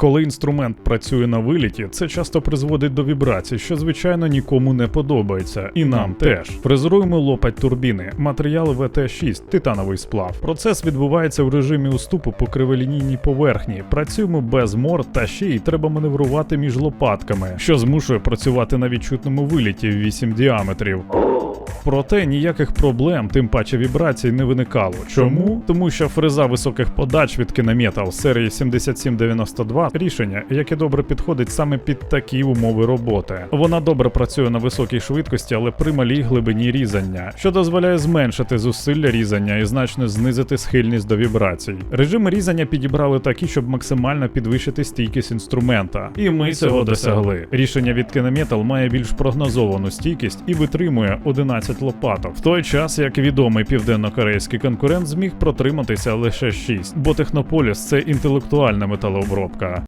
Коли інструмент працює на виліті, це часто призводить до вібрацій, що звичайно нікому не подобається, і нам теж. Фрезеруємо лопать турбіни, матеріал ВТ6, титановий сплав. Процес відбувається в режимі уступу по криволінійній поверхні. Працюємо без мор та ще й треба маневрувати між лопатками, що змушує працювати на відчутному виліті в 8 діаметрів. Проте ніяких проблем, тим паче вібрацій, не виникало. Чому? Тому що фреза високих подач від Kinemetal серії 7792 рішення, яке добре підходить саме під такі умови роботи. Вона добре працює на високій швидкості, але при малій глибині різання, що дозволяє зменшити зусилля різання і значно знизити схильність до вібрацій. Режими різання підібрали такі, щоб максимально підвищити стійкість інструмента. І ми цього досягли. Рішення від Kinemetal має більш прогнозовану стійкість і витримує 11 лопаток. В той час, як відомий південно-корейський конкурент зміг протриматися лише 6, бо Технополіс це інтелектуальна металообробка.